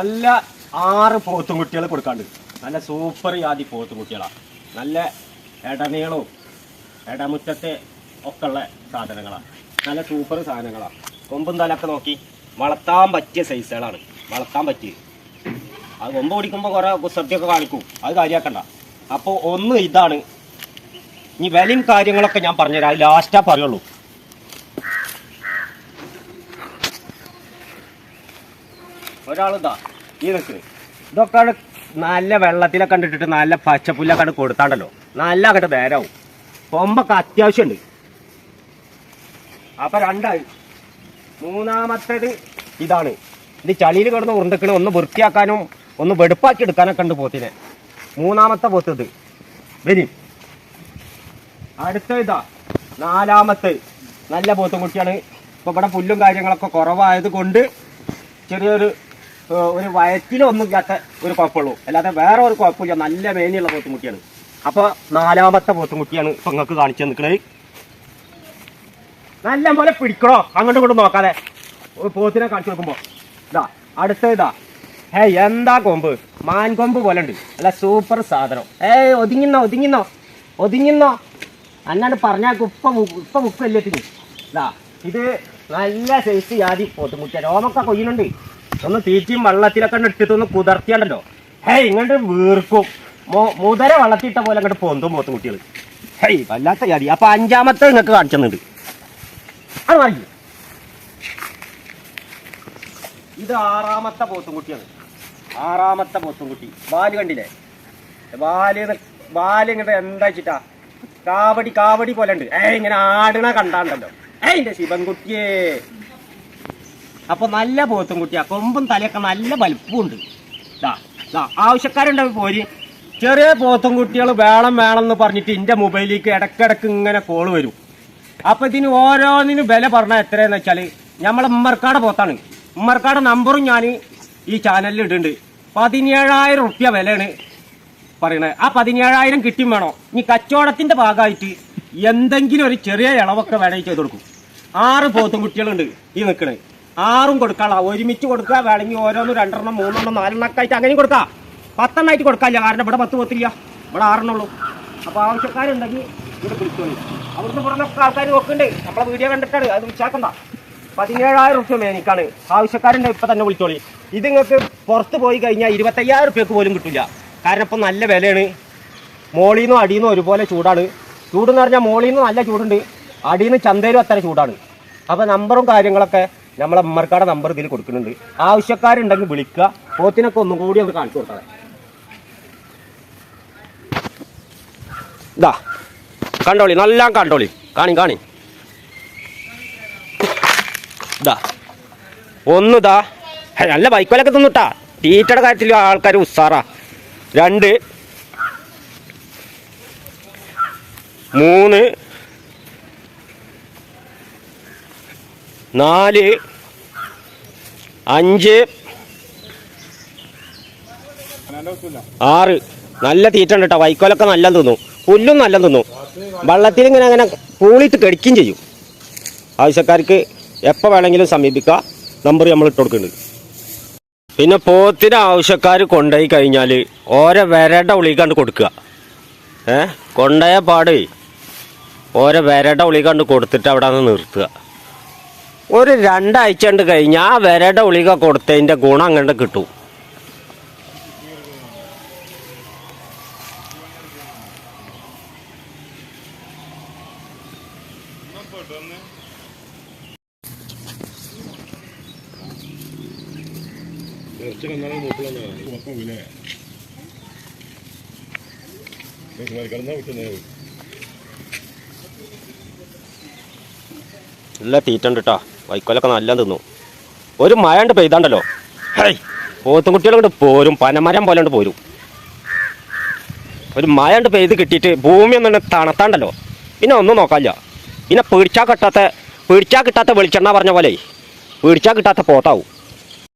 നല്ല ആറ് പോത്തും കുട്ടികൾ കൊടുക്കാണ്ട്. നല്ല സൂപ്പർ ജാതി പോത്തും കുട്ടികളാണ് നല്ല ഇടനീളവും ഇടമുറ്റത്തെ ഒക്കെ ഉള്ള സാധനങ്ങളാണ് നല്ല സൂപ്പർ സാധനങ്ങളാണ് കൊമ്പും തലൊക്കെ നോക്കി വളർത്താൻ പറ്റിയ സൈസുകളാണ് വളർത്താൻ പറ്റിയത് അത് കൊമ്പ് പിടിക്കുമ്പോൾ കുറേ കുസൃതിയൊക്കെ കാണിക്കും. അത് കാര്യമാക്കണ്ട അപ്പോൾ ഒന്ന് ഇതാണ്. ഇനി വിലയും കാര്യങ്ങളൊക്കെ ഞാൻ പറഞ്ഞുതരാം. ലാസ്റ്റാ പറയുള്ളൂ. ഒരാളിതാ നല്ല വെള്ളത്തിലൊക്കെ കണ്ടിട്ടിട്ട് നല്ല പച്ചപ്പുല്ലൊക്കെ അങ്ങട് കൊടുത്താണ്ടല്ലോ. നല്ല അങ്ങോട്ട് നേരാവും. കൊമ്പൊക്കെ അത്യാവശ്യമുണ്ട് അപ്പൊ രണ്ടായി. മൂന്നാമത്തേത് ഇതാണ്. ഇത് ചളിയിൽ കിടന്ന് ഉരുണ്ടക്കണ ഒന്ന് വൃത്തിയാക്കാനും ഒന്ന് വെടുപ്പാക്കി എടുക്കാനൊക്കെ ഉണ്ട് പോത്തിനെ. മൂന്നാമത്തെ പോത്ത് ഇത് വരും. അടുത്ത ഇതാ. നാലാമത്തെ നല്ല പോത്തും കുട്ടിയാണ്. ഇപ്പൊ ഇവിടെ പുല്ലും കാര്യങ്ങളൊക്കെ കുറവായത് കൊണ്ട് ചെറിയൊരു ഒരു വയറ്റിലൊന്നും ഇല്ലാത്ത ഒരു കുഴപ്പമുള്ളൂ. അല്ലാതെ വേറെ ഒരു കുഴപ്പമില്ല. നല്ല മേനിയുള്ള പോത്തുംകുട്ടിയാണ്. അപ്പോൾ നാലാമത്തെ പോത്തുംകുട്ടിയാണ് ഇപ്പൊ നിങ്ങൾക്ക് കാണിച്ചു നിൽക്കുന്നത് നല്ല പോലെ പിടിക്കണോ? അങ്ങോട്ടും ഇങ്ങോട്ടും നോക്കാതെ പോത്തിനെ കാണിച്ചു നോക്കുമ്പോ ഇതാ അടുത്ത ഇതാ. ഹേ എന്താ കൊമ്പ്? മാൻകൊമ്പ് പോലെ ഉണ്ട്. അല്ല സൂപ്പർ സാധനം. ഏയ് ഒതുങ്ങിന്നോ ഒതുങ്ങിന്നോ ഒതുങ്ങിന്നോ. അന്നാണ്ട് പറഞ്ഞാൽ ഉപ്പ ഉപ്പ ഉപ്പ ഇതാ ഇത് നല്ല സൈസ് ജാതി പോത്തുമുട്ടിയ രോമൊക്കെ കൊയ്യുന്നുണ്ട് ഒന്ന് തീറ്റിയും വെള്ളത്തിലൊക്കെ ഒന്ന് ഇട്ടിട്ട് ഒന്ന് കുതിർത്തിയാണ്ടല്ലോ. ഹേയ് ഇങ്ങോട്ട് വീർക്കും. മുതര വള്ളത്തിട്ട പോലെ അങ്ങോട്ട് പൊന്തും കുട്ടികൾ ഹേയ് വല്ലാത്ത ജാതി അപ്പൊ അഞ്ചാമത്തെ നിങ്ങൾക്ക് കാണിച്ചുണ്ട് അത് വാങ്ങി ഇത് ആറാമത്തെ പോത്തും പോത്തുംകുട്ടിയാണ് ആറാമത്തെ പോത്തും കുട്ടി. ബാൽ കണ്ടില്ലേ? വാൽ ബാൽ ഇങ്ങോട്ട് എന്താ വെച്ചിട്ടാ? കാവടി കാവടി പോലെ ഉണ്ട്. ഏ ഇങ്ങനെ ആടണ കണ്ടാണ്ടല്ലോ. ഏ എന്റെ ശിവൻകുട്ടിയേ. അപ്പൊ നല്ല പോത്തും കുട്ടിയാ കൊമ്പും തലയൊക്കെ നല്ല വലിപ്പമുണ്ട് ദാ ആവശ്യക്കാരുണ്ടാവും പോര്? ചെറിയ പോത്തും കുട്ടികൾ വേണം വേണം എന്ന് പറഞ്ഞിട്ട് എന്റെ മൊബൈലിലേക്ക് ഇടക്കിടക്ക് ഇങ്ങനെ കോൾ വരും. അപ്പൊ ഇതിന് ഓരോന്നിനും വില പറഞ്ഞാൽ എത്രയെന്ന് വെച്ചാൽ നമ്മളെ ഉമ്മർക്കാട് പോത്താണ്. ഉമ്മർക്കാട് നമ്പറും ഞാൻ ഈ ചാനലിൽ ഇടുന്നുണ്ട്. പതിനേഴായിരം റുപ്യ വിലയാണ് പറയണത് ആ പതിനേഴായിരം കിട്ടിയും വേണോ? ഇനി കച്ചവടത്തിന്റെ ഭാഗമായിട്ട് എന്തെങ്കിലും ഒരു ചെറിയ ഇളവൊക്കെ വേണമെങ്കിൽ ചെയ്ത് കൊടുക്കും. ആറ് പോത്തും കുട്ടികളുണ്ട് ഈ നിൽക്കണേ ആറും കൊടുക്കാളാ ഒരുമിച്ച് കൊടുക്കുക വേണമെങ്കിൽ ഓരോന്നും രണ്ടെണ്ണം മൂന്നെണ്ണം നാലെണ്ണം ഒക്കെ ആയിട്ട് അങ്ങനെയും കൊടുക്കാം പത്തെണ്ണമായിട്ട് കൊടുക്കാനില്ല കാരണം ഇവിടെ പത്ത് പത്തില്ല. ഇവിടെ ആറെണ്ണുള്ളൂ അപ്പൊ ആവശ്യക്കാരുണ്ടെങ്കിൽ ഇവിടെ വിളിച്ചോളൂ. അവിടുന്ന് പുറമൊക്കെ ആൾക്കാർ നോക്കുന്നുണ്ട്. നമ്മളെ വീഡിയോ കണ്ടിട്ടാണ്. അത് വിളിച്ചാക്കണ്ട. പതിനേഴായിരം റുപ്യ മേനിക്കാണ് ആവശ്യക്കാരുണ്ട് ഇപ്പൊ തന്നെ വിളിച്ചോളി. ഇത് നിങ്ങൾക്ക് പുറത്ത് പോയി കഴിഞ്ഞാൽ ഇരുപത്തയ്യായിരം റുപ്യക്ക് പോലും കിട്ടില്ല കാരണം ഇപ്പം നല്ല വിലയാണ്. മോളിൽ നിന്നും അടിയിൽ നിന്നും ഒരുപോലെ ചൂടാണ്. ചൂടെന്ന് പറഞ്ഞാൽ മോളിൽ നല്ല ചൂടുണ്ട്. അടിയിൽ നിന്ന് ചന്തയിലും അത്ര ചൂടാണ്. അപ്പോൾ നമ്പറും കാര്യങ്ങളൊക്കെ നമ്മളെ അമ്മർക്കാടെ നമ്പർ ഇതിൽ കൊടുക്കുന്നുണ്ട്. ആവശ്യക്കാരുണ്ടെങ്കിൽ വിളിക്കുക. പോത്തിനൊക്കെ ഒന്നും കൂടി അവർ കാണിച്ചു കൊടുക്കാം ഇതാ കണ്ടോളി നല്ല കണ്ടോളി. കാണി കാണി. ഇതാ ഒന്നിതാ നല്ല ബൈക്കോലൊക്കെ തിന്നിട്ടാ. തീറ്റയുടെ കാര്യത്തിൽ ആൾക്കാർ ഉസ്സാറാ രണ്ട് മൂന്ന് നാല് അഞ്ച് ആറ്. നല്ല തീറ്റ കേട്ടോ വൈക്കോലൊക്കെ നല്ല തിന്നു. പുല്ലും നല്ല തിന്നു. വെള്ളത്തിൽ ഇങ്ങനെ അങ്ങനെ പൂളിയിട്ട് കടിക്കുകയും ചെയ്യും. ആവശ്യക്കാർക്ക് എപ്പോൾ വേണമെങ്കിലും സമീപിക്കുക നമ്പർ നമ്മൾ ഇട്ട് കൊടുക്കുന്നുണ്ട്. പിന്നെ പോത്തിന് ആവശ്യക്കാർ കൊണ്ടുപോയി കഴിഞ്ഞാൽ ഓരോ വരട ഉളിക്കാണ്ട് കൊടുക്കുക. ഏ? കൊണ്ടുപോയ പാട്. ഓരോ വരട ഉളിക്കാണ്ട് കൊടുത്തിട്ട് അവിടെ നിന്ന് നിർത്തുക. ഒരു രണ്ടാഴ്ച കൊണ്ട് കഴിഞ്ഞാൽ ആ വിരയുടെ ഉളിക കൊടുത്തതിന്റെ ഗുണം അങ്ങോട്ട് കിട്ടും. നല്ല തീറ്റ ഉണ്ട് കേട്ടോ വൈക്കോലൊക്കെ നല്ല തിന്നു. ഒരു മഴ ഉണ്ട് പെയ്താണ്ടല്ലോ. ഹേയ് പോത്തും കുട്ടികളെ പോരും. പനമരം പോലെ ഉണ്ട് പോരും. ഒരു മഴ ഉണ്ട് പെയ്ത് കിട്ടിയിട്ട് ഭൂമി ഒന്നും തണുത്താണ്ടല്ലോ. പിന്നെ ഒന്നും നോക്കാനില്ല പിന്നെ പിടിച്ചാൽ കിട്ടാത്ത പിടിച്ചാൽ കിട്ടാത്ത വെളിച്ചെണ്ണ പറഞ്ഞ പോലെ പിടിച്ചാൽ കിട്ടാത്ത പോത്താവും.